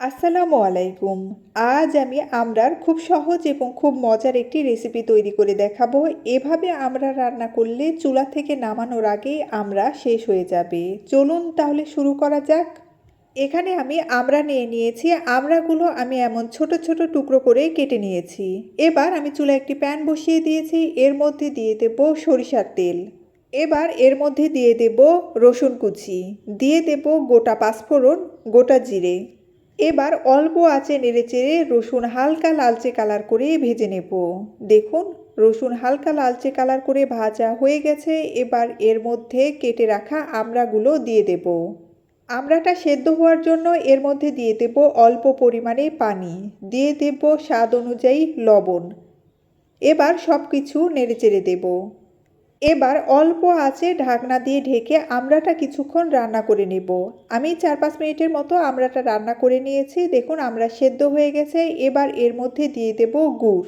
আসসালামু আলাইকুম। আজ আমি আমরার খুব সহজ এবং খুব মজার একটি রেসিপি তৈরি করে দেখাবো। এভাবে আমরা রান্না করলে চুলা থেকে নামানোর আগেই আমরা শেষ হয়ে যাবে। চলুন তাহলে শুরু করা যাক। এখানে আমি আমড়া নিয়ে নিয়েছি আমড়াগুলো আমি এমন ছোট ছোট টুকরো করে কেটে নিয়েছি। এবার আমি চুলা একটি প্যান বসিয়ে দিয়েছি, এর মধ্যে দিয়ে দেব সরিষার তেল। এবার এর মধ্যে দিয়ে দেব রসুন কুচি। দিয়ে দেব গোটা পাঁচফোড়ন, গোটা জিরে। এবার অল্প আঁচে নেড়েচেড়ে রসুন হালকা লালচে কালার করে ভেজে নেব। দেখুন, রসুন হালকা লালচে কালার করে ভাজা হয়ে গেছে। এবার এর মধ্যে কেটে রাখা আমড়াগুলো দিয়ে দেব। আমড়াটা সেদ্ধ হওয়ার জন্য এর মধ্যে দিয়ে দেব অল্প পরিমাণে পানি। দিয়ে দেব স্বাদ অনুযায়ী লবণ। এবার সব কিছু নেড়েচেড়ে দেব। এবার অল্প আছে ঢাকনা দিয়ে ঢেকে আমড়াটা কিছুক্ষণ রান্না করে নেব। আমি চার পাঁচ মিনিটের মতো আমড়াটা রান্না করে নিয়েছি। দেখুন আমরা সেদ্ধ হয়ে গেছে। এবার এর মধ্যে দিয়ে দেব গুড়।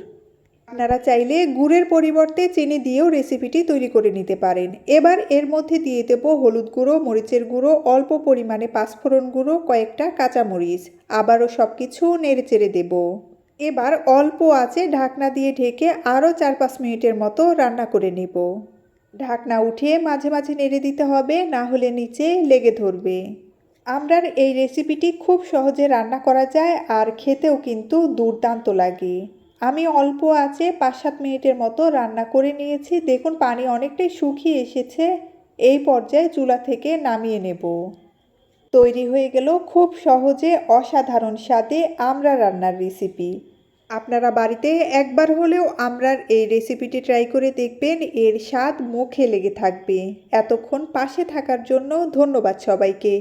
আপনারা চাইলে গুড়ের পরিবর্তে চিনি দিয়েও রেসিপিটি তৈরি করে নিতে পারেন। এবার এর মধ্যে দিয়ে দেব হলুদ গুঁড়ো, মরিচের গুঁড়ো, অল্প পরিমাণে পাঁচফোড়ন গুঁড়ো, কয়েকটা কাঁচামরিচ। আবারও সব কিছু নেড়ে চেড়ে দেব। এবার অল্প আছে ঢাকনা দিয়ে ঢেকে আরও চার পাঁচ মিনিটের মতো রান্না করে নেব। ঢাকনা উঠিয়ে মাঝে মাঝে নেড়ে দিতে হবে, না হলে নিচে লেগে ধরবে। আমরার এই রেসিপিটি খুব সহজে রান্না করা যায় আর খেতেও কিন্তু দুর্দান্ত লাগে। আমি অল্প আছে পাঁচ সাত মিনিটের মতো রান্না করে নিয়েছি। দেখুন, পানি অনেকটাই শুকিয়ে এসেছে। এই পর্যায়ে চুলা থেকে নামিয়ে নেব। তৈরি হয়ে গেল খুব সহজে অসাধারণ স্বাদে আমরা রান্নার রেসিপি। আপনারা বাড়িতে একবার হলেও আমরার এই রেসিপিটি ট্রাই করে দেখবেন, এর স্বাদ মুখে লেগে থাকবে। এতক্ষণ পাশে থাকার জন্য ধন্যবাদ সবাইকে।